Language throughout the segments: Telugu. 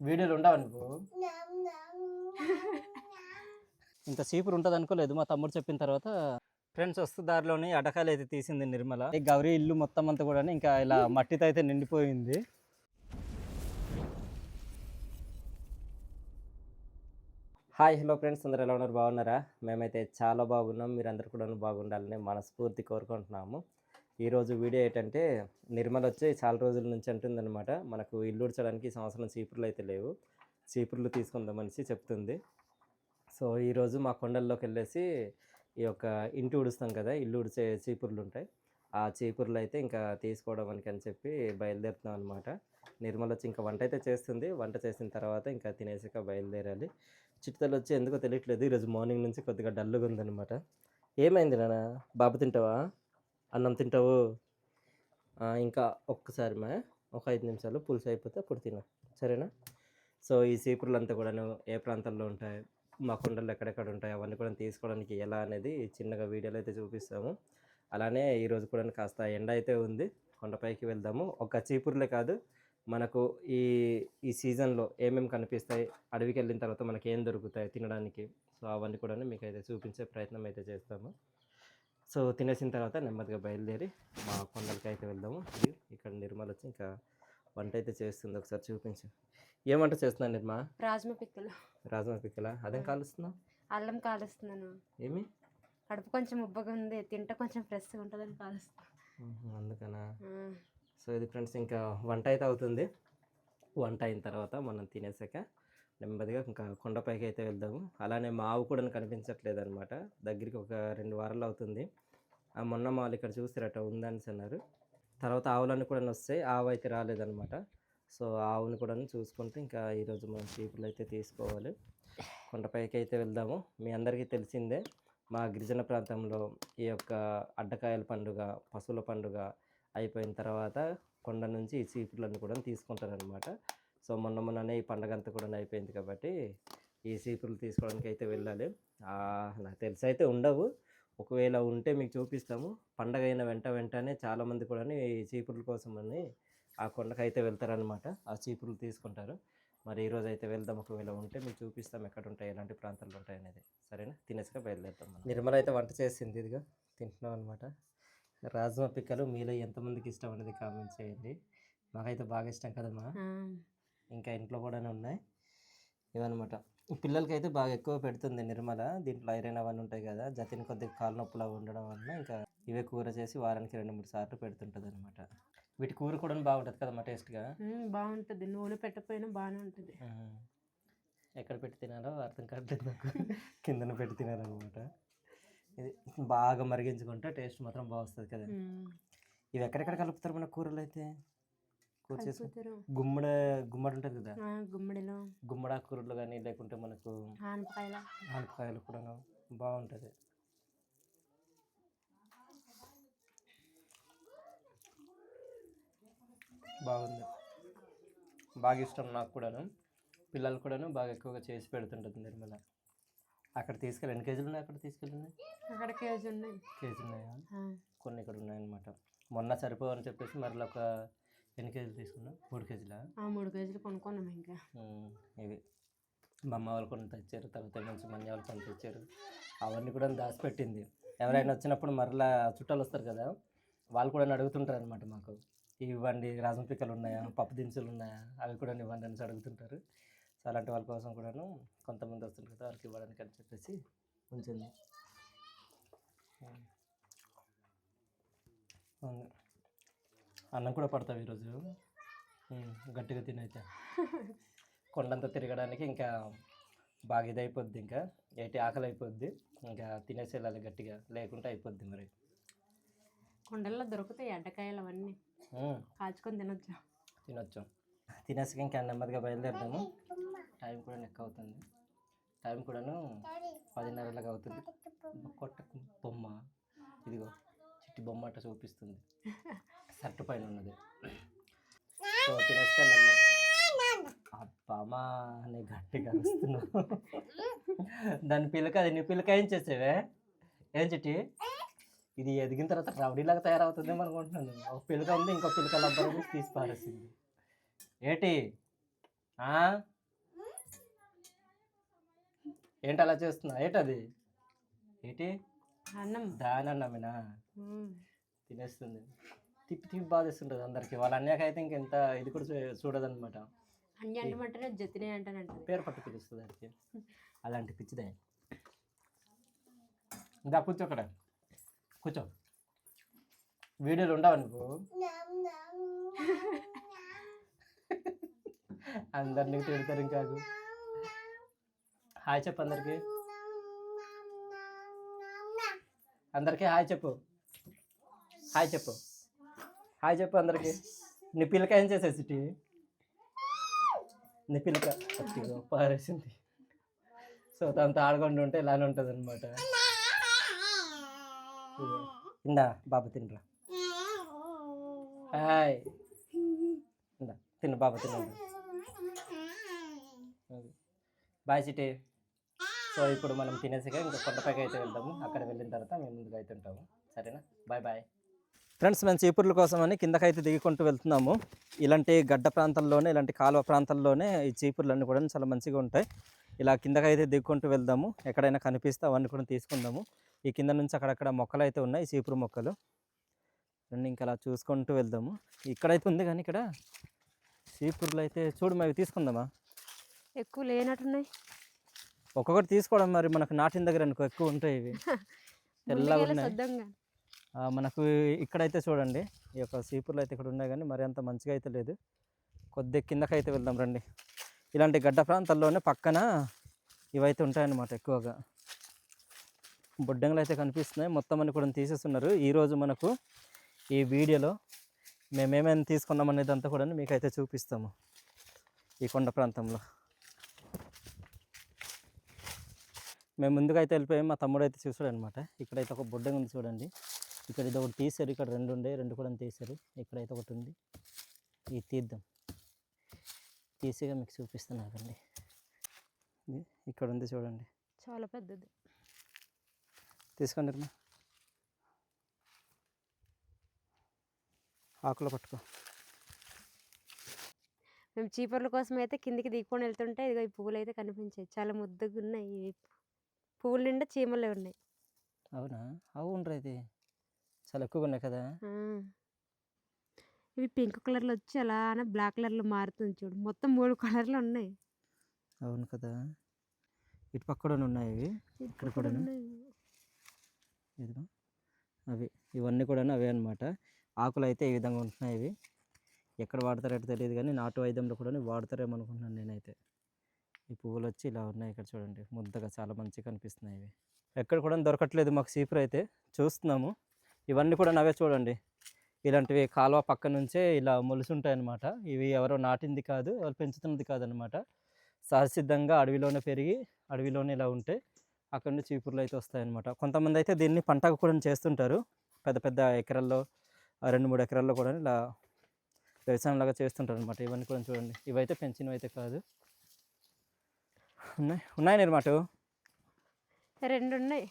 వీడియోలు ఉండవు అనుకో ఇంత సీపురు ఉంటుంది అనుకోలేదు మా తమ్ముడు చెప్పిన తర్వాత ఫ్రెండ్స్ వస్తూ దారిలోని అటకాలు అయితే తీసింది నిర్మల. ఈ గౌరీ ఇల్లు మొత్తం అంతా కూడా ఇంకా ఇలా మట్టితో అయితే నిండిపోయింది. హాయ్ హలో ఫ్రెండ్స్ అందరూ ఎలా ఉన్నారు? బాగున్నారా? మేమైతే చాలా బాగున్నాం. మీరందరూ కూడా బాగుండాలని మనస్ఫూర్తి కోరుకుంటున్నాము. ఈరోజు వీడియో ఏంటంటే నిర్మల్ వచ్చి చాలా రోజుల నుంచి అంటుందన్నమాట మనకు ఇల్లు ఉడ్చడానికి ఈ సంవత్సరం చీపుర్లు అయితే లేవు చీపుర్లు తీసుకుందామనేసి చెప్తుంది. సో ఈరోజు మా కొండల్లోకి వెళ్ళేసి ఈ యొక్క ఇంటి ఉడుస్తాం కదా ఇల్లు ఉడిచే చీపుర్లు ఉంటాయి ఆ చీపుర్లు అయితే ఇంకా తీసుకోవడానికి అని చెప్పి బయలుదేరుతున్నాం అనమాట నిర్మల్ వచ్చి ఇంకా వంట అయితే చేస్తుంది వంట చేసిన తర్వాత ఇంకా తినేసాక బయలుదేరాలి. చిట్టుతలు వచ్చి ఎందుకో తెలియట్లేదు ఈరోజు మార్నింగ్ నుంచి కొద్దిగా డల్గా ఉందనమాట ఏమైంది నాన్న బాబు తింటావా? అన్నం తింటావు? ఇంకా ఒక్కసారి మా ఒక ఐదు నిమిషాలు పులుసు అయిపోతే అప్పుడు తిన. సరేనా? సో ఈ సీపుర్లు అంతా కూడాను ఏ ప్రాంతాల్లో ఉంటాయి? మా కుండలు ఎక్కడెక్కడ ఉంటాయి? అవన్నీ కూడా తీసుకోవడానికి ఎలా అనేది చిన్నగా వీడియోలో అయితే చూపిస్తాము. అలానే ఈరోజు కూడా కాస్త ఎండ అయితే ఉంది. కొండపైకి వెళ్దాము. ఒక చీపుర్లే కాదు మనకు ఈ ఈ సీజన్లో ఏమేమి కనిపిస్తాయి? అడవికి వెళ్ళిన తర్వాత మనకి ఏం దొరుకుతాయి తినడానికి? సో అవన్నీ కూడా మీకు అయితే చూపించే ప్రయత్నం అయితే చేస్తాము. సో తినేసిన తర్వాత నెమ్మదిగా బయలుదేరి మా కొండలకి అయితే వెళ్దాము. ఇది ఇక్కడ నిర్మల్ వచ్చి ఇంకా వంట అయితే చేస్తుంది. ఒకసారి చూపించు. ఏం వంట చేస్తున్నాను నిర్మా? రాజ్మా పిక్కలు. రాజమా పిక్కల? అదేం కాలుస్తున్నావు అల్లం కాలుస్తున్నాను. ఏమి? కడుపు కొంచెం ఉబ్బగా ఉంది. తింటే కొంచెం ఫ్రెష్గా ఉంటుందని కాలుస్తున్నాను అందుకనా? సో ఇది ఫ్రెండ్స్ ఇంకా వంట అయితే అవుతుంది. వంట అయిన తర్వాత మనం తినేసాక నెమ్మదిగా ఇంకా కొండపైకి అయితే వెళ్దాము. అలానే మా ఆవు కూడా కనిపించట్లేదు అనమాట దగ్గరికి ఒక రెండు వారాలు అవుతుంది. ఆ మొన్న మాలు వాళ్ళు ఇక్కడ చూసిరట ఉందని అన్నారు. తర్వాత ఆవులన్నీ కూడా వస్తాయి. ఆవు అయితే రాలేదనమాట సో ఆవుని కూడా చూసుకుంటే ఇంకా ఈరోజు మనం చీపులు అయితే తీసుకోవాలి. కొండపైకి అయితే వెళ్దాము. మీ అందరికీ తెలిసిందే మా గిరిజన ప్రాంతంలో ఈ యొక్క అడ్డకాయల పండుగ పశువుల పండుగ అయిపోయిన తర్వాత కొండ నుంచి ఈ చీపుర్లన్నీ కూడా తీసుకుంటారనమాట సో మొన్న మొన్ననే ఈ పండగ అంతా కూడా అయిపోయింది కాబట్టి ఈ చీపుర్లు తీసుకోవడానికి అయితే వెళ్ళాలి. ఆ, నాకు తెలిసి అయితే ఉండవు. ఒకవేళ ఉంటే మీకు చూపిస్తాము. పండగ అయిన వెంట వెంటనే చాలామంది కూడా ఈ చీపుర్ల కోసం అని ఆ కొండకు అయితే వెళ్తారనమాట ఆ చీపుర్లు తీసుకుంటారు. మరి ఈరోజు అయితే వెళ్దాం. ఒకవేళ ఉంటే మీకు చూపిస్తాం ఎక్కడ ఉంటాయి ఎలాంటి ప్రాంతాలు ఉంటాయి అనేది. సరేనా? తినేసిగా బయలుదేరుతాం. నిర్మల అయితే వంట చేసింది ఇదిగా తింటున్నాం అనమాట రాజ్మా పిక్కలు మీలో ఎంతమందికి ఇష్టం అనేది కామెంట్ చేయండి. మాకైతే బాగా ఇష్టం కదమ్మా. ఆ, ఇంకా ఇంట్లో కూడా ఉన్నాయి. ఇవన్నమాట. పిల్లలకి అయితే బాగా ఎక్కువ పెడుతుంది నిర్మల. దీంట్లో ఐరన్ అవన్నీ ఉంటాయి కదా జతిని కొద్దిగా కాలు నొప్పులు అవి ఉండడం వల్ల ఇంకా ఇవే కూర చేసి వారానికి రెండు మూడు సార్లు పెడుతుంటుంది అనమాట వీటి కూర కూడా బాగుంటుంది కదమ్మా టేస్ట్గా? బాగుంటుంది. నూనె పెట్టకపోయినా బాగానే ఉంటుంది. ఎక్కడ పెట్టి తినాలో అర్థం కావట్లేదు నాకు. కిందన పెట్టి తినారనమాట ఇది బాగా మరిగించుకుంటే టేస్ట్ మాత్రం బాగా వస్తుంది కదా ఇవి ఎక్కడెక్కడ కలుపుతారు మన కూరలు అయితే కూర. గుమ్మడి గుమ్మడి ఉంటుంది కదా? గుమ్మడిలో. గుమ్మడి కూరలు కానీ లేకుంటే మనకు ఆనపకాయల. ఆనపకాయలు కూడా బాగుంటుంది. బాగుంది. బాగా ఇష్టం నాకు కూడాను. పిల్లలు కూడాను బాగా ఎక్కువగా చేసి పెడుతుంటుంది నిర్మల అక్కడ తీసుకెళ్ళి ఎన్ని కేజీలు ఉన్నాయి అక్కడ తీసుకెళ్ళింది? అక్కడ కేజీ ఉన్నాయి. కేజీ ఉన్నాయా? కొన్ని ఇక్కడ ఉన్నాయన్నమాట. మొన్న సరిపోవని చెప్పేసి మరలా ఒక ఎన్ని కేజీలు తీసుకున్నాం మూడు కేజీలా? ఆ, మూడు కేజీలు కొనుక్కున్నాం ఇంకా. ఇవి మా అమ్మ వాళ్ళు కొన్ని తెచ్చారు తర్వాత మంచి మഞ്ഞ వాళ్ళు కొన్ని తెచ్చారు. అవన్నీ కూడా దాచిపెట్టింది. ఎవరైనా వచ్చినప్పుడు మరలా చుట్టాలు వస్తారు కదా వాళ్ళు కూడా అడుగుతుంటారు అనమాట మాకు. ఇవి ఇవ్వండి రాజం పిక్కలు ఉన్నాయా? పప్పు దినుసులు ఉన్నాయా? అవి కూడా ఇవ్వండి అనేసి అడుగుతుంటారు. సో అలాంటి వాళ్ళ కోసం కూడాను కొంతమంది వస్తుంటారు కదా వాళ్ళకి ఇవ్వడానికి అని చెప్పేసి ఉంచింది. అన్నం కూడా పడతావు ఈరోజు? గట్టిగా తినైతే కొండంతా తిరగడానికి ఇంకా బాగా ఇదైపోద్ది ఇంకా. ఏటి ఆకలి అయిపోద్ది ఇంకా తినేసి వెళ్ళాలి గట్టిగా. లేకుంటే అయిపోద్ది మరి. కొండల్లో దొరుకుతాయి అడ్డకాయలు అవన్నీ. కాల్చుకొని తినొచ్చు. తినొచ్చు. తినేసి ఇంకా నెమ్మదిగా బయలుదేరుదాము. టైం కూడా లెక్క అవుతుంది. టైం కూడాను పదిన్నరలాగా అవుతుంది. కొట్ట బొమ్మ. ఇదిగో చిట్టి బొమ్మ అట్ట చూపిస్తుంది. షర్ట్ పైన ఉన్నది. సో అని గట్టిగా అరుస్తున్నావు. దాని పిల్లక అది నీ పిల్లక ఏం చేసేవే? ఏం చిట్టి? ఇది ఎదిగిన తర్వాత రౌడీలాగా తయారవుతుందేమో అనుకుంటున్నాను ఒక పిల్లక ఉంది ఇంకో పిల్లక లబ్బర్ తీసి పారేసింది. ఏటి? ఏంటి అలా చేస్తున్నా? ఏంటది? ఏంటి? అన్నం. దాని అన్నమేనా. తినేస్తుంది. తిప్పి తిప్పి బాధేస్తుంటుంది అందరికి. వాళ్ళ అన్యాక అయితే ఇంకెంత ఇది కూడా చూ- చూడదన్నమాట. అన్ని అంటమంటే జతినే అంటానంటది. పేరు పట్టు పిలుస్తుంది దానికి. అలాంటి పిచ్చిదే దా కూర్చో అక్కడ. కూర్చో. వీడియోలు ఉండవు నువ్వు అందరినీ తిడతారు ఇంకా హాయ్ చెప్పు అందరికి. అందరికీ హాయ్ చెప్పు. హాయ్ చెప్పు. హాయ్ చెప్పు అందరికి. నీ పిల్లక ఏం చేసే సిటీ? నీ పిల్లక పారేసింది సో తనతో ఆడుకుంటూ ఉంటే ఇలానే ఉంటుంది అనమాట ఇందా బాబు తినరా. హాయ్. ఇందా తిను బాబు తిన బాయ్ సిటీ. సో ఇప్పుడు మనం తినేసిగా ఇంకా కొండపైకి అయితే వెళ్తాము అక్కడ వెళ్ళిన తర్వాత మేము ముందుగా అయితే ఉంటాము. సరేనా? Bye bye. ఫ్రెండ్స్ మేము చీపుర్ల కోసమని కిందకైతే దిగుకుంటూ వెళ్తున్నాము. ఇలాంటి గడ్డ ప్రాంతంలోనే ఇలాంటి కాలువ ప్రాంతాల్లోనే ఈ చీపుర్లు అన్నీ కూడా చాలా మంచిగా ఉంటాయి. ఇలా కిందకైతే దిగుకుంటూ వెళ్దాము. ఎక్కడైనా కనిపిస్తే అవన్నీ కూడా తీసుకుందాము. ఈ కింద నుంచి అక్కడక్కడ మొక్కలు అయితే ఉన్నాయి చీపురు మొక్కలు. రెండు ఇంకా అలా చూసుకుంటూ వెళ్దాము. ఇక్కడైతే ఉంది కానీ ఇక్కడ చీపుర్లు అయితే చూడు మరి తీసుకుందామా? ఎక్కువ లేనట్టున్నాయి. ఒక్కొక్కటి తీసుకోవడం మరి మనకు నాటిన దగ్గర అనుకో ఎక్కువ ఉంటాయి ఇవి. తెల్లగా ఉన్నాయి. మనకు ఇక్కడైతే చూడండి ఈ యొక్క సీపుర్లు అయితే ఇక్కడ ఉన్నాయి కానీ మరి అంత మంచిగా అయితే లేదు. కొద్దిగా కిందకైతే వెళ్దాం రండి. ఇలాంటి గడ్డ ప్రాంతాల్లోనే పక్కన ఇవైతే ఉంటాయన్నమాట ఎక్కువగా. బొడ్డంగులు అయితే కనిపిస్తున్నాయి. మొత్తం అని కూడా తీసేస్తున్నారు. ఈరోజు మనకు ఈ వీడియోలో మేమేమైనా తీసుకున్నాం అనేది అంతా కూడా మీకైతే చూపిస్తాము ఈ కొండ ప్రాంతంలో. మేము ముందుగా అయితే వెళ్ళిపోయి మా తమ్ముడు అయితే చూసాడు అనమాట ఇక్కడైతే ఒక బుడ్డంగా ఉంది చూడండి. ఇక్కడ ఇది ఒకటి తీశారు ఇక్కడ రెండు ఉండే రెండు కూడా తీశారు. ఇక్కడైతే ఒకటి ఉంది. ఇది తీద్దాం. తీసిగా మీకు ఇది ఇక్కడ ఉంది చూడండి. చాలా పెద్దది. తీసుకోండి అమ్మా. ఆకులో పట్టుకో. మేము చీపర్ల కోసం అయితే కిందికి దిగుకొని వెళ్తుంటే ఇదిగో ఈ పువ్వులు అయితే కనిపించాయి. చాలా ముద్దగా ఉన్నాయి. పువ్వుల నిండా చీమలే ఉన్నాయి. అవునా? అవునరా ఇది? చాలా ఎక్కువగా ఉన్నాయి కదా. ఇవి పింక్ కలర్లో వచ్చి అలానే బ్లాక్ కలర్లో మారుతుంది చూడు. మొత్తం మూడు కలర్లు ఉన్నాయి. అవును కదా. ఇటు పక్క కూడా ఉన్నాయి ఇవి. ఇక్కడ కూడాను? ఉన్నాయి. ఇదిగో. అవి. ఇవన్నీ కూడా అవే అన్నమాట. ఆకులు అయితే ఈ విధంగా ఉంటున్నాయి ఇవి. ఎక్కడ వాడతారో తెలియదు కానీ నాటు వైద్యంలో కూడా వాడతారేమో అనుకుంటున్నాను నేనైతే. ఈ పువ్వులు వచ్చి ఇలా ఉన్నాయి ఇక్కడ చూడండి. ముద్దగా చాలా మంచిగా కనిపిస్తున్నాయి ఇవి. ఎక్కడ కూడా దొరకట్లేదు మాకు సీపురు అయితే. చూస్తున్నాము. ఇవన్నీ కూడా అవే చూడండి. ఇలాంటివి కాలువ పక్క నుంచే ఇలా అన్నమాట ఇవి ఎవరో నాటింది కాదు వాళ్ళు పెంచుతున్నది కాదనమాట సహసిద్ధంగా అడవిలోనే పెరిగి అడవిలోనే ఇలా ఉంటే అక్కడ నుంచి చీపుర్లు అయితే వస్తాయన్నమాట. కొంతమంది అయితే దీన్ని పంటకు కూడా చేస్తుంటారు. పెద్ద పెద్ద ఎకరాల్లో రెండు మూడు ఎకరాల్లో కూడా ఇలా వ్యవసాయం లాగా చేస్తుంటారు అనమాట ఇవన్నీ కూడా చూడండి. ఇవైతే పెంచినవి అయితే కాదు. ఉన్నాయి? ఉన్నాయి నిర్మాట రెండు ఉన్నాయి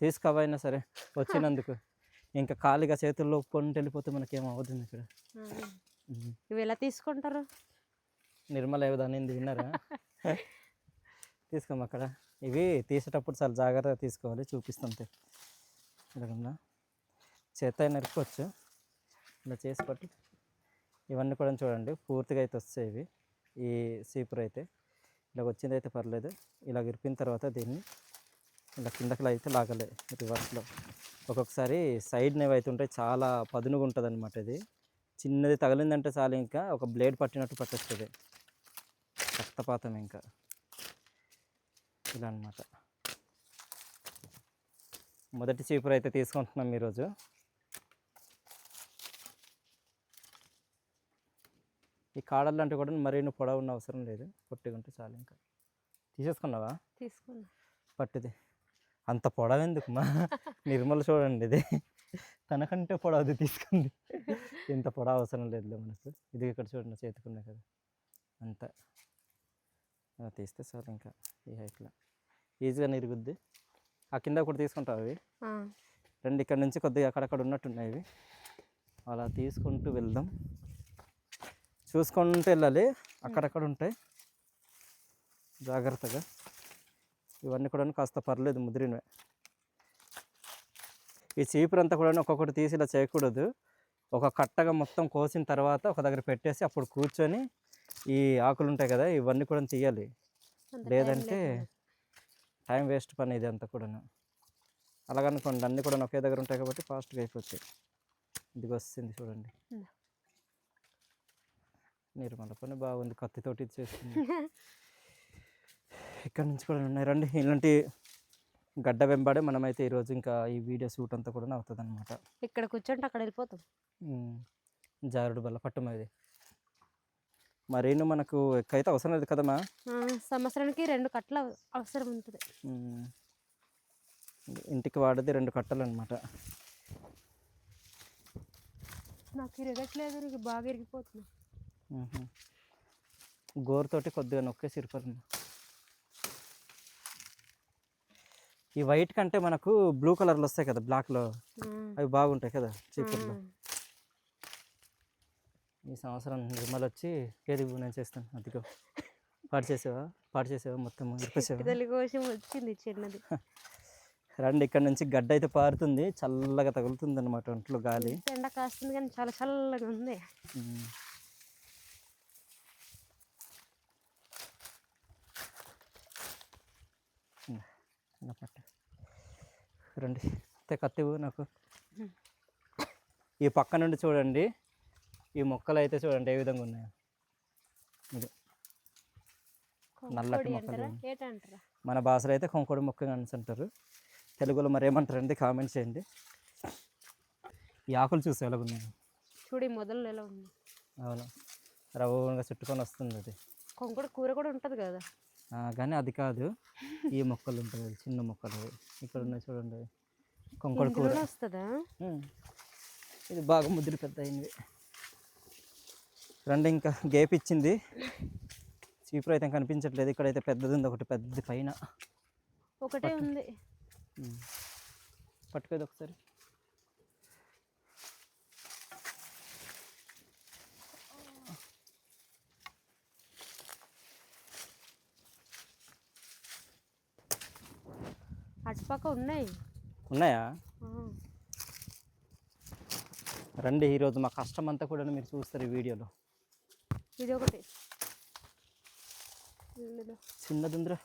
తీసుకవైనా సరే వచ్చినందుకు. ఇంకా ఖాళీగా చేతుల్లో పొంటి వెళ్ళిపోతే మనకేం అవుతుంది ఇక్కడ. ఇవి ఎలా తీసుకుంటారు? నిర్మల అనింది విన్నారా? తీసుకోమ్మ అక్కడ. ఇవి తీసేటప్పుడు చాలా జాగ్రత్తగా తీసుకోవాలి చూపిస్తుంటే ఇలాగన్నా చేత నరుకోవచ్చు ఇలా చేసి పట్టి ఇవన్నీ కూడా చూడండి పూర్తిగా అయితే వస్తాయి ఇవి. ఈ సీపుర్ అయితే ఇలా వచ్చింది అయితే పర్లేదు. ఇలా ఇరిపిన తర్వాత దీన్ని ఇలా కిందకి అయితే లాగలే రివర్స్లో. ఒక్కొక్కసారి సైడ్ నేవి అయితే ఉంటాయి చాలా పదునుగా ఉంటుంది అనమాట ఇది. చిన్నది తగిలిందంటే చాలు ఇంకా ఒక బ్లేడ్ పట్టినట్టు పట్టేస్తుంది. రక్తపాతం ఇంకా. ఇలా అనమాట మొదటి చీపురు అయితే తీసుకుంటున్నాం ఈరోజు. ఈ కాడలు అంటే కూడా మరీ నువ్వు పొడవు ఉన్న అవసరం లేదు. పొట్టిగా ఉంటే చాలు ఇంకా. తీసేసుకున్నావా? తీసుకున్నా. పట్టిది. అంత పొడవు ఎందుకు మా నిర్మల చూడండి ఇది. తనకంటే పొడవుది తీసుకుంది. ఇంత పొడవు అవసరం లేదులే మనకు. ఇది ఇక్కడ చూడండి చేతుకున్నాయి కదా. అంత. అలా తీస్తే చాలు ఇంకా ఈ హైట్లో ఈజీగా నిరుగుద్ది ఆ కింద కూడా తీసుకుంటావు అవి. రెండు ఇక్కడ నుంచి కొద్దిగా అక్కడక్కడ ఉన్నట్టున్నాయి ఇవి. అలా తీసుకుంటూ వెళ్దాం. చూసుకుంటూ వెళ్ళాలి. అక్కడక్కడ ఉంటాయి. జాగ్రత్తగా. ఇవన్నీ కూడా కాస్త పర్లేదు ముదిరినవే. ఈ చీపురు అంతా కూడా ఒక్కొక్కటి తీసి ఇలా చేయకూడదు. ఒక కట్టగా మొత్తం కోసిన తర్వాత ఒక దగ్గర పెట్టేసి అప్పుడు కూర్చొని ఈ ఆకులు ఉంటాయి కదా ఇవన్నీ కూడా తీయాలి. లేదంటే. టైం వేస్ట్ పని ఇది అంతా కూడాను. అలాగనుకోండి అన్నీ కూడా ఒకే దగ్గర ఉంటాయి కాబట్టి ఫాస్ట్గా అయిపోతాయి. ఇది వస్తుంది చూడండి. నిర్మల పని బాగుంది కత్తితోటి చేస్తుంది. ఇక్కడ నుంచి కూడా ఉన్నాయి. రండి ఇలాంటి గడ్డ వెంబడే మనమైతే ఈరోజు ఇంకా ఈ వీడియో షూట్ అంతా కూడా అవుతుంది అనమాట ఇక్కడ కూర్చుంటే అక్కడ వెళ్ళిపోతాం. జారుడు బల్ల పట్టం ఇది మరేను మనకు ఎక్కైతే అవసరం లేదు కదమ్మా? సంవత్సరానికి రెండు కట్టలు అవ- అవసరం ఉంటుంది. ఇంటికి వాడేది రెండు కట్టలు అనమాట నాకు ఇరగట్లేదు నీకు బాగా ఇరిగిపోతుంది. గోరుతోటి కొద్దిగా నొక్కేసి ఇరుపాలి ఈ వైట్ కంటే మనకు బ్లూ కలర్లు వస్తాయి కదా బ్లాక్లో. అవి బాగుంటాయి కదా చీపుర్లు. ఈ సంవత్సరం నిర్మల్ వచ్చి ఏది నేను చేస్తాను? అదిగో. పాడు చేసావా? పాడు చేసావా మొత్తం? వచ్చింది చిన్నది. రండి ఇక్కడ నుంచి గడ్డ అయితే పారుతుంది చల్లగా తగులుతుంది అనమాట ఒంట్లో గాలి. ఎండ కాస్తుంది కానీ చాలా చల్లగా ఉంది. పట్టు రండి. అయితే కత్తివు నాకు. ఈ పక్క నుండి చూడండి. ఈ మొక్కలు అయితే చూడండి ఏ విధంగా ఉన్నాయో. ఇది. నల్లటి మొక్కలు. మన భాషలో అయితే కొంకోడి మొక్క అంటారు తెలుగులో మరి ఏమంటారండి? కామెంట్ చేయండి. ఈ ఆకులు చూసి ఎలాగున్నాయి చూడు మొదలు ఎలా ఉంది అవును. రవ్వగా చుట్టుకొని వస్తుంది అది. కొంకుడు కూర కూడా ఉంటుంది కదా. కానీ అది కాదు. ఈ మొక్కలు ఉంటుంది అది చిన్న మొక్కలు. ఇక్కడ ఉన్నాయి చూడండి. కొంకడు కూర. వస్తుందా. ఇది బాగా ముద్దులు పెద్ద అయింది రెండు ఇంకా గేప్ ఇచ్చింది. చీపురు అయితే కనిపించట్లేదు. ఇక్కడైతే పెద్దది ఉంది. ఒకటి పెద్దది పైన. ఒకటే ఉంది. పట్టుకోదు ఒకసారి. అటుపక్క ఉన్నాయి. ఉన్నాయా? రండి ఈరోజు మా కష్టం అంతా కూడా మీరు చూస్తారు ఈ వీడియోలో. ఇది ఒకటి. చిన్నది ఉందిరా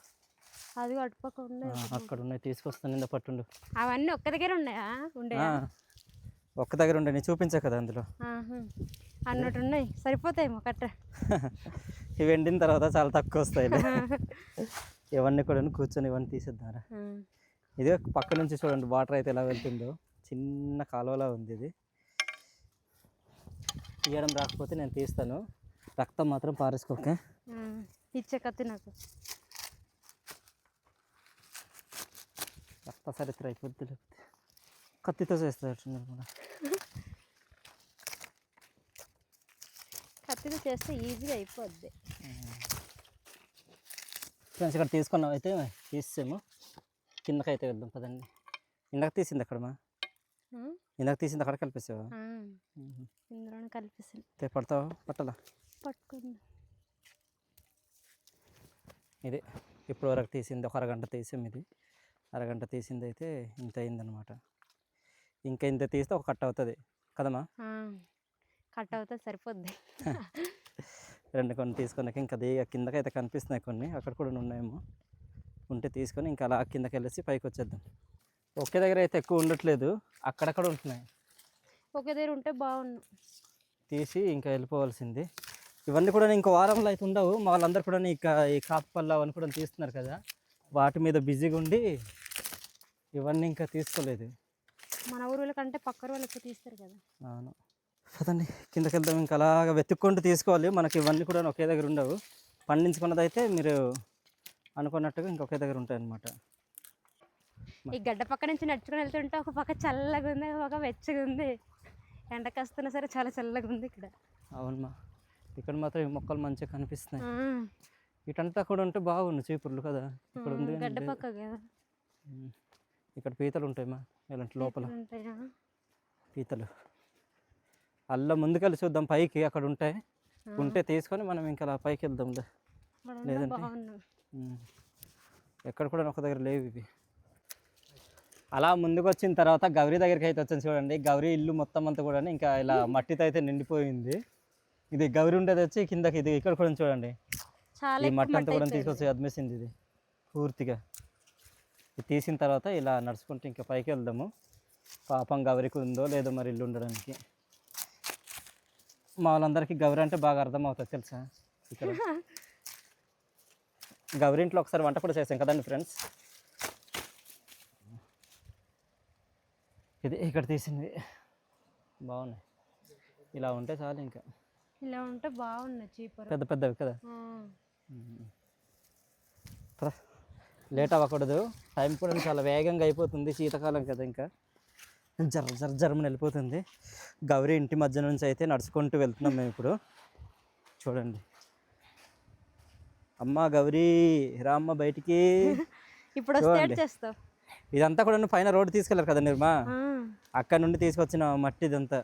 అది అటుపక్క ఉన్నాయి. అక్కడ ఉన్నాయి తీసుకొస్తాను ఇంద పట్టుండు. అవన్నీ ఒక్క దగ్గర ఉన్నాయా? ఉండే ఒక్క దగ్గర ఉండే నేను చూపించా కదా అందులో. అన్నట్టు ఉన్నాయి సరిపోతాయేమో కట్ట ఇవి ఎండిన తర్వాత చాలా తక్కువ వస్తాయి ఇవన్నీ కూడా కూర్చొని ఇవన్నీ తీసేద్దారా. ఇది పక్క నుంచి చూడండి వాటర్ అయితే ఎలా వెళ్తుందో. చిన్న కాలువలా ఉంది ఇది. తీయడం రాకపోతే నేను తీస్తాను. రక్తం మాత్రం పారేసుకోక. ఇచ్చే కత్తి నాకు. రక్త చరిత్ర అయిపోద్ది లేకపోతే. కత్తితో చేస్తారు కత్తితో చేస్తే ఈజీగా అయిపోద్ది. ఫ్రెండ్స్ ఇక్కడ తీసుకున్నాం అయితే తీసేమో కిందకైతే వెళ్దాం పదండి. ఇందాక తీసింది అక్కడమా ఇందాక తీసింది అక్కడ కలిపేసావా? కల్పిస్తుంది తే పడతావా? పట్టలా? పట్టుకుంది. ఇది ఇప్పుడు వరకు తీసింది. ఒక అరగంట తీసాం ఇది. అరగంట తీసింది అయితే ఇంత అయిందనమాట ఇంకా ఇంత తీస్తే ఒక కట్ట అవుతుంది. కదమ్మా? కట్ అవుతే సరిపోద్ది. రెండు కొన్ని తీసుకున్నాక ఇంకా కిందకైతే కనిపిస్తున్నాయి కొన్ని. అక్కడ కూడా ఉన్నాయేమో. ఉంటే తీసుకొని ఇంకా అలా కిందకి వెళ్ళేసి పైకి వచ్చేద్దాం ఒకే దగ్గర అయితే ఎక్కువ ఉండట్లేదు. అక్కడక్కడ ఉంటున్నాయి. ఒకే దగ్గర ఉంటే బాగుండు. తీసి ఇంకా వెళ్ళిపోవాల్సింది. ఇవన్నీ కూడా ఇంకో వారంలో అయితే ఉండవు. మా వాళ్ళందరూ కూడా ఇక ఈ కాపు పళ్ళు అవన్నీ కూడా తీస్తున్నారు కదా. వాటి మీద బిజీగా ఉండి ఇవన్నీ ఇంకా తీసుకోలేదు. మన ఊరు కంటే పక్క వాళ్ళు ఎక్కువ తీస్తారు కదా. అవును. పదండి కిందకి వెళ్దాం ఇంకా అలాగ వెతుక్కుంటూ తీసుకోవాలి. మనకి ఇవన్నీ కూడా ఒకే దగ్గర ఉండవు. పండించుకున్నది అయితే మీరు అనుకున్నట్టుగా ఇంకొకే దగ్గర ఉంటాయి అన్నమాట ఈ గడ్డ పక్క నుంచి నడుచుకొని వెళ్తుంటే ఒక పక్క చల్లగా ఉంది ఒక వెచ్చగా ఉంది. ఎండకి వస్తున్నా సరే చాలా చల్లగా ఉంది ఇక్కడ. అవునమ్మా ఇక్కడ మాత్రం ఈ మొక్కలు మంచిగా కనిపిస్తున్నాయి. ఇటంతా కూడా ఉంటే బాగుండు చీపుర్లు కదా. ఇక్కడ ఉంది గడ్డ. పక్క కదా. ఇక్కడ పీతలు ఉంటాయమ్మా ఇలాంటి లోపల. పీతలు అల్ల ముందుకెళ్ళి చూద్దాం పైకి అక్కడ ఉంటాయి. ఉంటే తీసుకొని మనం ఇంకా పైకి ఉంటే లేదంటే? ఎక్కడ కూడా ఒక దగ్గర లేవు ఇవి. అలా ముందుకు వచ్చిన తర్వాత గౌరీ దగ్గరికి అయితే వచ్చాను చూడండి. గౌరీ ఇల్లు మొత్తం అంతా కూడా ఇంకా ఇలా మట్టితో అయితే నిండిపోయింది. ఇది గౌరీ ఉండేది వచ్చి కిందకి ఇది ఇక్కడ కూడా చూడండి. ఈ మట్టి అంతా కూడా. తీసుకొచ్చి అద్మేసింది ఇది. పూర్తిగా. ఇది తీసిన తర్వాత ఇలా నడుచుకుంటూ ఇంకా పైకి వెళ్దాము. పాపం గౌరికి ఉందో లేదో మరి ఇల్లు ఉండడానికి. మా వాళ్ళందరికీ గౌరి అంటే బాగా అర్థం అవుతుంది తెలుసా? ఇక్కడ. గౌరి ఇంట్లో ఒకసారి వంట కూడా చేసాం కదండి ఫ్రెండ్స్? ఇది ఇక్కడ తీసింది. బాగున్నాయి. ఇలా ఉంటే చాలు ఇంకా. ఇలా ఉంటే బాగున్నాయి చీపర్. పెద్ద పెద్దవి కదా. లేట్ అవ్వకూడదు. టైం కూడా చాలా వేగంగా అయిపోతుంది. శీతాకాలం కదా ఇంకా. జర జర జరమని వెళ్ళిపోతుంది. గౌరీ ఇంటి మధ్య నుంచి అయితే నడుచుకుంటూ వెళ్తున్నాం మేము ఇప్పుడు. చూడండి. అమ్మ గౌరీ రామ్మ బయటికి. ఇప్పుడు. చేస్తావు ఇదంతా కూడా పైన రోడ్డు తీసుకెళ్ళారు కదా నిర్మా? అక్కడ నుండి తీసుకొచ్చిన మట్టి ఇదంతా.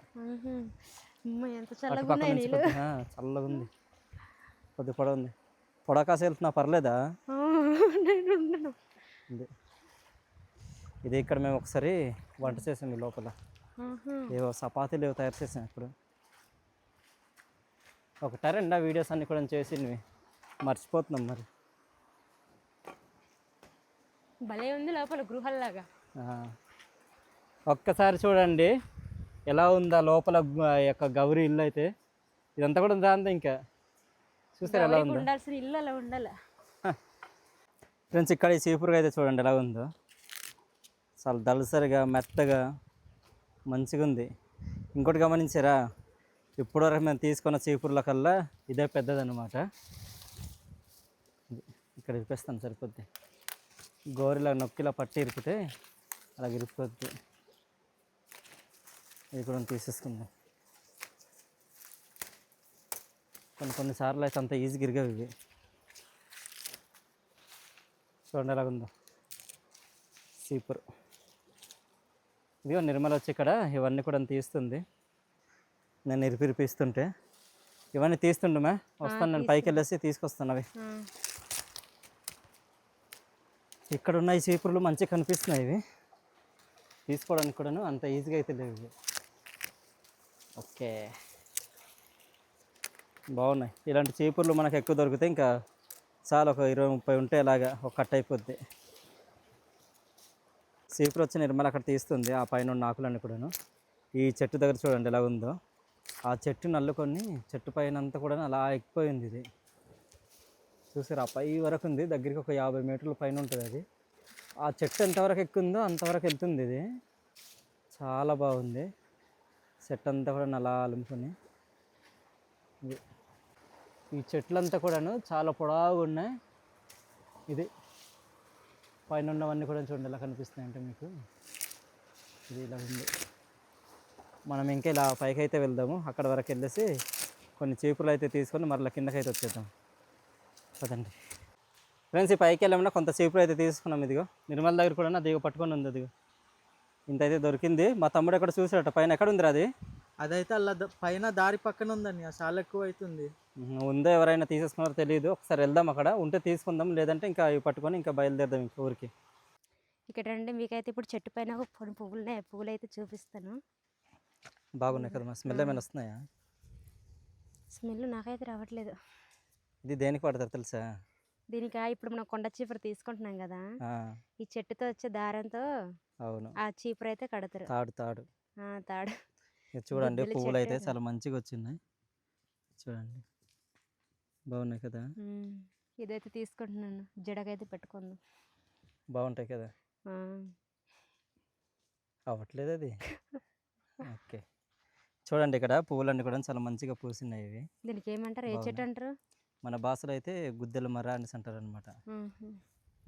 చల్లగా ఉంది. కొద్ది పొడ ఉంది. పొడకాసి వెళ్తున్నా పర్లేదా? ఇది ఇక్కడ మేము ఒకసారి వంట చేసాం ఈ లోపల. ఏవో చపాతీలు ఏవో తయారు చేసాం ఇప్పుడు. ఒకట రెండా వీడియోస్ అన్ని కూడా చేసినవి మర్చిపోతున్నాం మరి. భలే ఉంది లోపల గృహల్లాగా. ఒక్కసారి చూడండి ఎలా ఉందా లోపల యొక్క గౌరీ ఇల్లు అయితే. ఇదంతా కూడా దాంతో ఇంకా? చూసారు ఎలా ఉందో? ఉండాల్సిన ఇల్లు అలా ఉండాలి. ఫ్రెండ్స్ ఇక్కడ ఈ చీపురుగా అయితే చూడండి ఎలా ఉందో. చాలా దళసరిగా మెత్తగా మంచిగా ఉంది. ఇంకోటి గమనించారా? ఇప్పటివరకు మేము తీసుకున్న చీపుర్ల కల్లా ఇదే పెద్దదన్నమాట. ఇక్కడ ఇరిపేస్తాను సరిపోద్ది. గోరిలా నొక్కిలా పట్టి ఇరిపితే అలా ఇరిపోద్ది ఇది కూడా తీసేసుకుందాం. కొన్ని కొన్నిసార్లు అయితే అంత ఈజీగా ఇరిగవు ఇవి. చూడండి ఎలాగ ఉందో సీపర్. ఇదిగో నిర్మల వచ్చి ఇక్కడ ఇవన్నీ కూడా తీస్తుంది. నేను ఇరిపిరిపిస్తుంటే ఇవన్నీ తీస్తుండమే వస్తాను నేను పైకి వెళ్ళేసి తీసుకొస్తాను అవి. ఇక్కడ ఉన్న ఈ చీపుర్లు మంచిగా కనిపిస్తున్నాయి ఇవి. తీసుకోవడానికి కూడాను అంత ఈజీగా అయితే లేవు ఇవి. ఓకే. బాగున్నాయి. ఇలాంటి చీపుర్లు మనకు ఎక్కువ దొరికితే ఇంకా చాలా ఒక ఇరవై ముప్పై ఉంటే ఇలాగా ఒక కట్ అయిపోద్ది. చీపురు వచ్చి నిర్మల అక్కడ తీస్తుంది ఆ పైన ఉన్న ఆకులన్నీ కూడాను. ఈ చెట్టు దగ్గర చూడండి ఎలా ఉందో. ఆ చెట్టు నల్లుకొని చెట్టు పైన అంతా కూడా అలా ఎక్కిపోయింది ఇది. చూసారు? ఆ పై వరకు ఉంది దగ్గరికి ఒక యాభై మీటర్ల పైన ఉంటుంది అది. ఆ చెట్టు ఎంతవరకు ఎక్కుందో అంతవరకు వెళ్తుంది ఇది. చాలా బాగుంది. చెట్టు అంతా కూడా నలా అలుముకొని ఇది. ఈ చెట్లంతా కూడాను చాలా పొడవుగా ఉన్నాయి. ఇది. పైన ఉన్నవన్నీ కూడా చూడండి ఎలా కనిపిస్తున్నాయి అంటే మీకు. ఇది ఇలా ఉంది. మనం ఇంకా ఇలా పైకి అయితే వెళ్దాము. అక్కడ వరకు వెళ్ళేసి కొన్ని చీపులు అయితే తీసుకొని మరలా కిందకైతే వచ్చేద్దాం. పదండి. ఫ్రెండ్స్ ఈ పైకి వెళ్ళామన్నా కొంత చీపులు అయితే తీసుకున్నాం ఇదిగో. నిర్మల్ దగ్గర కూడా అదిగో పట్టుకొని ఉంది అదిగో ఇంత అయితే దొరికింది. మా తమ్ముడు ఎక్కడ చూసాడట పైన ఎక్కడ ఉందిరా అది? అదైతే అలా పైన దారి పక్కన ఉందండి. ఆ చాలా ఎక్కువ అవుతుంది ఉందో ఎవరైనా తీసేసుకున్నారో తెలియదు. ఒకసారి వెళ్దాం అక్కడ. ఉంటే తీసుకుందాం. లేదంటే ఇంకా ఇవి పట్టుకొని ఇంకా బయలుదేరదాం ఇంకా ఊరికి. ఇక్కడ రండి. మీకైతే ఇప్పుడు చెట్టు పైన కొన్ని పువ్వులు ఉన్నాయి పువ్వులు అయితే చూపిస్తాను. బాగున్నాయి కదా మా స్మెల్ ఏమైనా వస్తున్నాయా? స్మెల్ నాకైతే రావట్లేదు. ఇది దేనికి వాడతారు తెలుసా? దీనికి? ఇప్పుడు మనం కొండ చీపురు తీసుకుంటున్నాం కదా ఈ చెట్టుతో వచ్చే దారంతో అవును. ఆ చీపురు అయితే కడతారు. తాడు తాడు. తాడు. చూడండి పువ్వులు అయితే. చాలా మంచిగా వచ్చినాయి చూడండి. బాగున్నాయి కదా? ఇదైతే తీసుకుంటున్నాను. జడకైతే పెట్టుకుందాం. బాగుంటాయి కదా? అవ్వట్లేదు అది. ఓకే. చూడండి ఇక్కడ పువ్వులన్నీ కూడా చాలా మంచిగా పూసినాయి ఇవి. దీనికి ఏమంటారు? ఏ చెట్టు అంటారు? మన భాషలో అయితే గుద్దెల మర్ర అనేసి అంటారు అనమాట.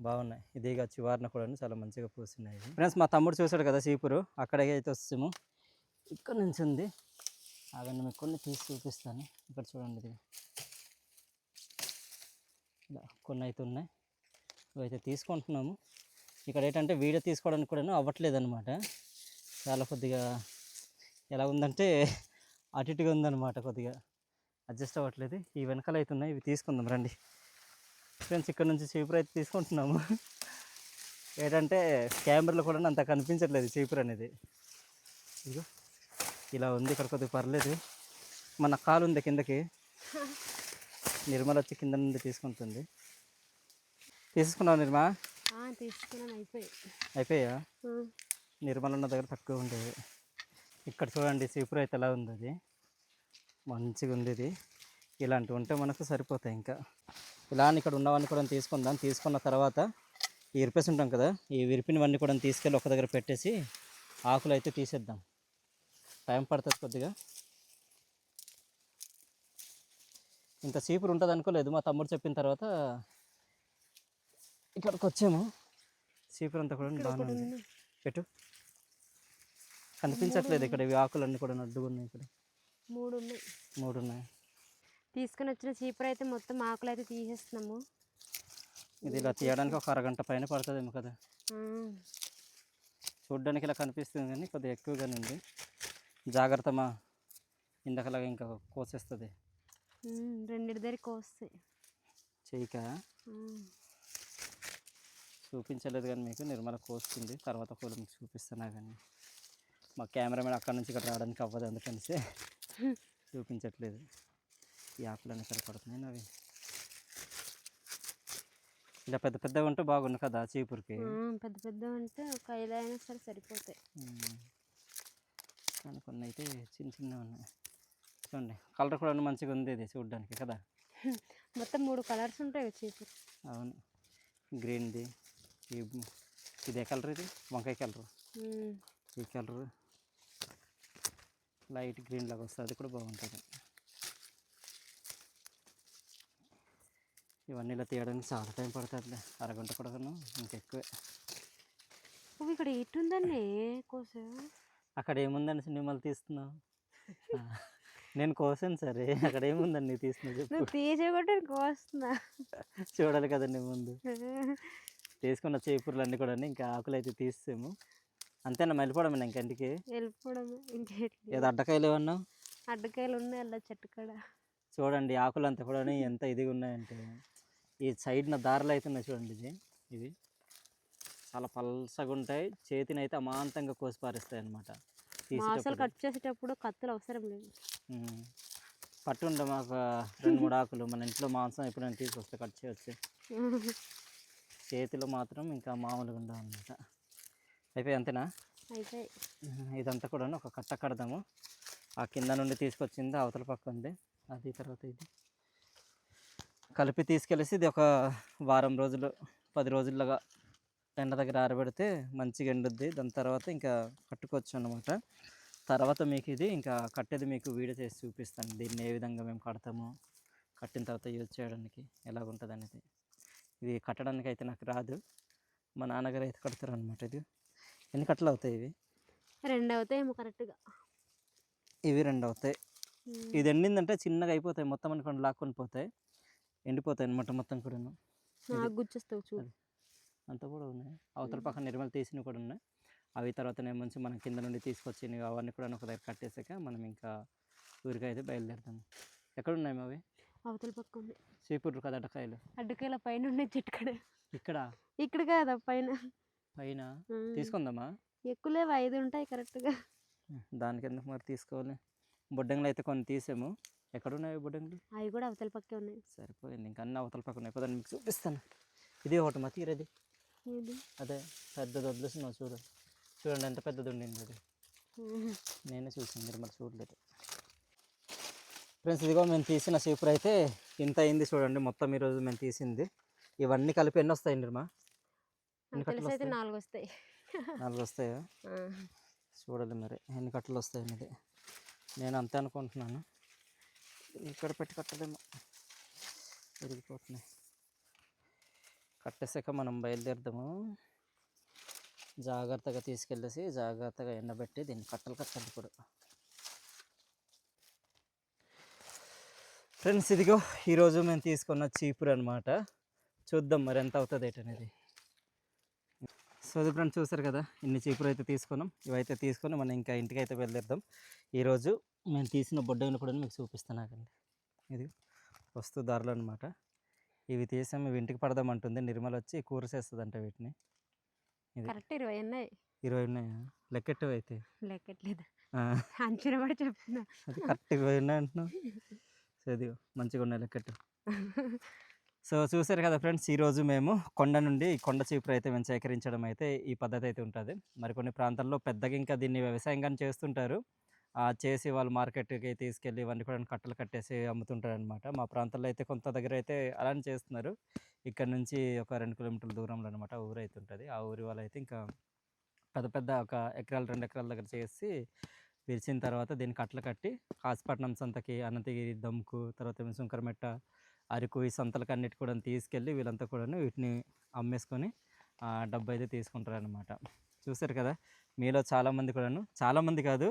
బాగున్నాయి. ఇదిగా చివారన కూడా చాలా మంచిగా పూసినాయి. ఫ్రెండ్స్ మా తమ్ముడు చూశాడు కదా సీపురు అక్కడికి అయితే వస్తాము. ఇక్కడ నుంచి ఉంది. అవన్నీ మీకు కొన్ని తీసి చూపిస్తాను. ఇక్కడ చూడండి ఇది. ఇలా కొన్ని అయితే ఉన్నాయి. ఇవైతే తీసుకుంటున్నాము. ఇక్కడ ఏంటంటే వీడియో తీసుకోవడానికి కూడా అవ్వట్లేదు అనమాట చాలా కొద్దిగా ఎలా ఉందంటే అటు ఇటుగా ఉందన్నమాట కొద్దిగా. అడ్జస్ట్ అవ్వట్లేదు. ఈ వెనకాల అయితే ఉన్నాయి ఇవి తీసుకుందాం రండి. ఫ్రెండ్స్ ఇక్కడ నుంచి చీపురు అయితే తీసుకుంటున్నాము. ఏంటంటే కెమెరాలో కూడా అంత కనిపించట్లేదు చీపురు అనేది. ఇదిగో ఇలా ఉంది. ఇక్కడ కొద్దిగా పర్లేదు. మన కాలు ఉంది కిందకి. నిర్మల వచ్చి కింద నుండి తీసుకుంటుంది. తీసుకున్నావు నిర్మా? అయిపోయి. నిర్మల ఉన్న దగ్గర తక్కువ ఉండేది. ఇక్కడ చూడండి చీపురు అయితే ఎలా ఉంది అది. మంచిగా ఉంది ఇది ఇలాంటివి ఉంటే మనకు సరిపోతాయి ఇంకా. ఇలా ఇక్కడ ఉన్నవన్నీ కూడా తీసుకుందాం. తీసుకున్న తర్వాత ఈ ఇరిపేసి ఉంటాం కదా ఈ విరిపినవన్నీ కూడా తీసుకెళ్ళి ఒక దగ్గర పెట్టేసి ఆకులు అయితే తీసేద్దాం. టైం పడుతుంది కొద్దిగా. ఇంత చీపురు ఉంటుంది అనుకోలేదు. మా తమ్ముడు చెప్పిన తర్వాత ఇక్కడికి వచ్చాము. చీపురు అంతా కూడా బాగానే ఉంది. పెట్టు. కనిపించట్లేదు ఇక్కడ ఇవి ఆకులన్నీ కూడా అడ్డుగా ఉన్నాయి ఇక్కడ. మూడు ఉన్నాయి మూడు ఉన్నాయి తీసుకుని వచ్చిన చీపురు అయితే మొత్తం ఆకులు అయితే తీసేస్తున్నాము. ఇది ఇలా తీయడానికి ఒక అరగంట పైన పడుతుందేమో కదా. చూడ్డానికి ఇలా కనిపిస్తుంది కానీ కొద్దిగా ఎక్కువగానే ఉంది. జాగ్రత్త మా ఇందాకలాగా ఇంకా కోసేస్తుంది. రెండిటి దగ్గరికి వస్తాయి చేయక? చూపించలేదు కానీ మీకు నిర్మల కోస్తుంది. తర్వాత కూడా మీకు చూపిస్తున్నా కానీ. మా కెమెరామెన్ అక్కడ నుంచి ఇక్కడ రావడానికి అవ్వదు అందుకనిసే. చూపించట్లేదు. ఈ ఆకులన్నీ సరిపడుతున్నాయి అవి ఇలా పెద్ద పెద్దగా ఉంటే బాగుండు కదా చీపురికి. పెద్ద పెద్ద అంటే ఒక ఐదు అయినా సరే సరిపోతాయి. కానీ కొన్ని అయితే చిన్న చిన్న ఉన్నాయి. చూడండి కలర్ కూడా మంచిగా ఉంది ఇది చూడడానికి కదా. మొత్తం మూడు కలర్స్ ఉంటాయి చీపురు. అవును. గ్రీన్ది ఈ ఇదే కలర్ ఇది వంకాయ కలర్. ఈ కలర్ లైట్ గ్రీన్ లాగా వస్తుంది. అది కూడా బాగుంటుంది. ఇవన్నీ ఇలా తీయడానికి చాలా టైం పడుతుందిలే అరగంట కూడా ఇంకెక్కువే ఇక్కడ ఎటు ఉందండి కోస. అక్కడ ఏముందని సినిమాలు తీస్తున్నావు నేను కోసాను సరే అక్కడ ఏముందండి తీస్తున్నా చెప్పు. కోస్తున్నా. చూడాలి కదండి ముందు. తీసుకున్న చేపూర్లు అన్నీ కూడా ఇంకా ఆకులు అయితే తీస్తాము అంతేనా? మళ్ళీపోవడం ఇంక ఇంటికి? వెళ్ళిపోవడం ఇంకేటి ఏదో అడ్డకాయలు ఏమన్నా అడ్డకాయలు ఉన్నాయి అలా చెట్టు కాడ. చూడండి ఆకులు అంతా కూడా ఎంత ఇదిగా ఉన్నాయంటే. ఈ సైడ్న దారులు అయితే ఉన్నాయి చూడండి ఇది. ఇవి చాలా పల్సగా ఉంటాయి. చేతిని అయితే అమాంతంగా కోసి పారేస్తాయి అనమాట మాసాలు కట్ చేసేటప్పుడు కత్తులు అవసరం లేదు. పట్టుండే మాకు రెండు మూడు ఆకులు. మన ఇంట్లో మాంసం ఎప్పుడైనా తీసుకొస్తే కట్ చేయవచ్చు చేతిలో మాత్రం ఇంకా మామూలుగా ఉండవు అనమాట అయిపోయి అంతేనా? ఉహు, ఇదంతా కూడా ఒక కట్ట కడదాము. ఆ కింద నుండి తీసుకొచ్చింది అవతల పక్క ఉంది. అది తర్వాత ఇది. కలిపి తీసుకెళ్ళేసి ఇది ఒక వారం రోజులు పది రోజులుగా ఎండ దగ్గర ఆరబెడితే మంచిగా ఎండుద్ది. దాని తర్వాత ఇంకా కట్టుకోవచ్చు అన్నమాట. తర్వాత మీకు ఇది ఇంకా కట్టేది మీకు వీడియో చేసి చూపిస్తాను. దీన్ని ఏ విధంగా మేము కడతాము కట్టిన తర్వాత యూజ్ చేయడానికి ఎలాగుంటుంది అనేది ఇది కట్టడానికి అయితే నాకు రాదు. మా నాన్నగారు అయితే కడతారు అనమాట ఇది. ఎన్ని కట్టలు అవుతాయి ఇవి? రెండు అవుతాయేమో కరెక్ట్గా. ఇవి రెండు అవుతాయి ఇది ఎండిందంటే చిన్నగా అయిపోతాయి. మొత్తం అనుకోండి లాక్కొని పోతాయి. ఎండిపోతాయి అనమాట మొత్తం నాకు గుచ్చేస్తావు చూడు. అంతా కూడా ఉన్నాయి. అవతల పక్కన నిర్మల్ తీసినవి కూడా ఉన్నాయి. అవి తర్వాత నేను మంచి మనం కింద నుండి తీసుకొచ్చినవి అవన్నీ కూడా ఒక దగ్గర కట్టేసాక మనం ఇంకా ఊరికి అయితే బయలుదేరుతాం. ఎక్కడ ఉన్నాయి అవి? అవతల పక్క ఉంది. చీపురు కదా అడ్డకాయలు? అడ్డకాయల పైన ఉన్నాయి చెట్టు కాడ. ఇక్కడ? ఇక్కడ కాదా పైన. పైన ఉమ్. తీసుకుందామా? ఎక్కువ లేవు ఐదు ఉంటాయి కరెక్ట్గా. దానికి ఎందుకు మరి తీసుకోవాలి? బొడ్డంగులు అయితే కొన్ని తీసాము. ఎక్కడ ఉన్నాయి బొడ్డంగులు? అవి కూడా అవతల పక్కే ఉన్నాయి. సరిపోయింది ఇంకా అన్ని అవతల పక్కన. అయిపోతుంది మీకు చూపిస్తాను. ఇది ఒకటి మా తీరది. అదే పెద్దది వదిలేసినావు చూడు. చూడండి ఎంత పెద్దది ఉండింది అది. నేనే చూసాను మీరు మరి చూడలేదు. ఫ్రెండ్స్ ఇదిగో మేము తీసిన సీపర్ అయితే ఇంత అయింది చూడండి మొత్తం ఈరోజు మేము తీసింది. ఇవన్నీ కలిపి ఎన్ని వస్తాయి నిర్మా ఎన్ని నాకు తెలిసి అయితే నాలుగు వస్తాయి నాలుగు వస్తాయా. చూడాలి మరి ఎన్ని కట్టలు వస్తాయి అనేది. నేను అంతే అనుకుంటున్నాను. ఇక్కడ పెట్టి కట్టలేమో. విరిగిపోతున్నాయి. కట్టేసాక మనం బయలుదేరుదాము. జాగ్రత్తగా తీసుకెళ్ళేసి జాగ్రత్తగా ఎండబెట్టి దీన్ని కట్టలు కట్టాలి ఇప్పుడు. ఫ్రెండ్స్ ఇదిగో ఈరోజు మేము తీసుకున్న చీపురు అనమాట చూద్దాం మరి ఎంత అవుతుంది ఏంటనేది. సో అది ఫ్రెండ్స్ చూసారు కదా ఇన్ని చీపురు అయితే తీసుకున్నాం. ఇవైతే తీసుకొని మనం ఇంకా ఇంటికి అయితే బయలుదేరుదాం. ఈరోజు మేము తీసిన బొడ్డలు కూడా మీకు చూపిస్తాను ఆగండి ఇది వస్తూ దారిలో అనమాట ఇవి తీసాం ఇవి ఇంటికి పడదామంటుంది నిర్మల్ వచ్చి కూర చేస్తుందంట వీటిని. ఇది కరెక్ట్ ఇరవై ఉన్నాయి. ఇరవై ఉన్నాయా? లెక్కెట్టవు అయితే. లెక్కట్లేదు. అంచనా పడి చెప్తున్నా. కరెక్ట్ ఇరవై ఉన్నాయి అంటున్నావు. సో ఇది మంచిగా ఉన్నాయి లెక్కట్టు సో చూసారు కదా ఫ్రెండ్స్ ఈరోజు మేము కొండ నుండి కొండ చీపురు అయితే మేము సేకరించడం అయితే ఈ పద్ధతి అయితే ఉంటుంది. మరికొన్ని ప్రాంతాల్లో పెద్దగా ఇంకా దీన్ని వ్యవసాయంగా చేస్తుంటారు. ఆ చేసి వాళ్ళు మార్కెట్కి తీసుకెళ్ళి ఇవన్నీ కూడా కట్టలు కట్టేసి అమ్ముతుంటారు అనమాట మా ప్రాంతాల్లో అయితే కొంత దగ్గర అయితే అలానే చేస్తున్నారు. ఇక్కడ నుంచి ఒక రెండు కిలోమీటర్ల దూరంలో అనమాట ఊరు అయితే ఉంటుంది. ఆ ఊరి వాళ్ళు అయితే ఇంకా పెద్ద పెద్ద ఒక ఎకరాలు రెండు ఎకరాల దగ్గర చేసి విరిచిన తర్వాత దీన్ని కట్టలు కట్టి కాసిపట్నం సంతకి అనంతగిరి దమ్కు తర్వాత సుంకరమెట్ట అరకు ఈ సంతలకు అన్నిటి కూడా తీసుకెళ్ళి వీళ్ళంతా కూడా వీటిని అమ్మేసుకొని డబ్బు అయితే తీసుకుంటారు అనమాట చూసారు కదా మీలో చాలామంది కూడాను చాలామంది కాదు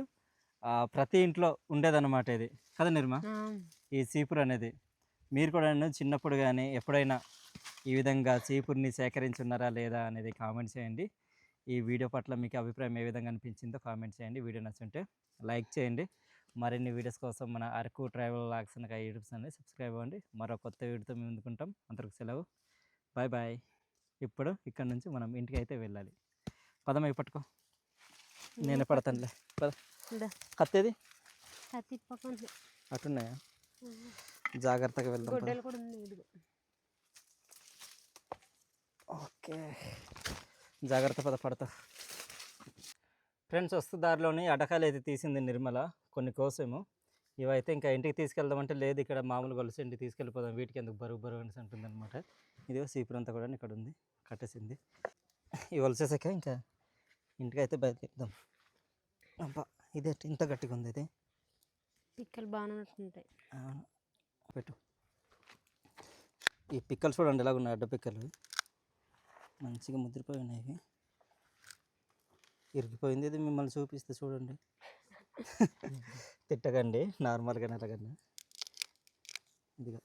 ప్రతి ఇంట్లో ఉండేదన్నమాట ఇది. కదా నిర్మా? ఈ చీపురు అనేది. మీరు కూడా చిన్నప్పుడు కానీ ఎప్పుడైనా ఈ విధంగా చీపురుని సేకరించున్నారా లేదా అనేది కామెంట్ చేయండి. ఈ వీడియో పట్ల మీకు అభిప్రాయం ఏ విధంగా అనిపించిందో కామెంట్ చేయండి. వీడియో నచ్చుంటే లైక్ చేయండి. మరిన్ని వీడియోస్ కోసం మన అరకు ట్రావెల్ లాగ్స్ అనే యూట్యూబ్ ఛానల్ సబ్స్క్రైబ్ అవ్వండి. మరో కొత్త వీడియోతో మేము ముందుకుంటాం. అందరికి సెలవు. Bye bye. ఇప్పుడు ఇక్కడ నుంచి మనం ఇంటికి అయితే వెళ్ళాలి. పదమై పట్టుకో. నేనే పడతానులే పద. కత్తేది? అటున్నాయా జాగ్రత్తగా వెళ్దాం ఓకే. జాగ్రత్త పద పడతా. ఫ్రెండ్స్ వస్తూ దారిలోని అడకాలు అయితే తీసింది నిర్మల. కొన్ని కోసము. ఇవైతే ఇంకా ఇంటికి తీసుకెళ్దామంటే లేదు ఇక్కడ మామూలు గొలుసు ఇంటికి తీసుకెళ్ళిపోదాం. వీటికి ఎందుకు బరువు బరువు అనేసి అంటుంది అనమాట ఇదిగో సీపురు అంతా కూడా ఇక్కడ ఉంది. కట్టేసింది. ఇవి వలసేసాక ఇంకా ఇంటికి అయితే బయలుదేరుదాం. అబ్బా ఇదే ఇంత గట్టిగా ఉంది ఇది. పిక్కలు బాగానే ఉన్నట్టుంటాయి. అవును. పెట్టు. ఈ పిక్కలు చూడండి ఎలాగ ఉన్నాయి అడ్డ పిక్కలు. మంచిగా ముద్రపోయి ఉన్నాయి ఇవి. ఇరిగిపోయింది ఇది మిమ్మల్ని చూపిస్తే చూడండి. తిట్టకండి నార్మల్గా ఎలాగన్నా. ఇదిగో.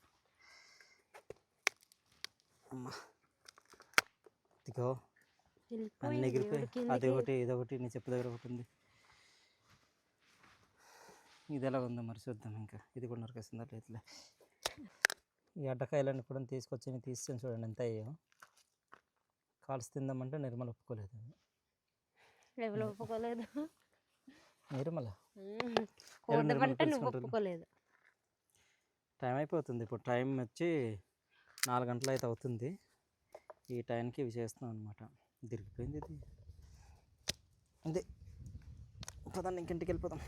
అమ్మా. ఇదిగో. అన్నీ ఎగిరిపోయి అది ఒకటి ఇది ఒకటి నీ చెప్పు దగ్గర ఒకటి ఉంది. ఇది ఎలా ఉందో మరి చూద్దాం ఇంకా. ఇది కూడా నరికేస్తుందా లేదులే. ఈ అడ్డకాయలన్నీ కూడా తీసుకొచ్చి తీసుకొని చూడండి ఎంత అయ్యో కాల్స్ తిందామంటే నిర్మల ఒప్పుకోలేదు. ఎవరు ఒప్పుకోలేదు. నిర్మల? నువ్వు? ఒప్పుకోలేదు. టైం అయిపోతుంది. ఇప్పుడు టైం వచ్చి నాలుగు గంటలు అయితే అవుతుంది. ఈ టైంకి ఇవి చేస్తున్నాం అనమాట తిరిగిపోయింది ఇది. అంతే. పదండి ఇంకింటికి వెళ్ళిపోదాం.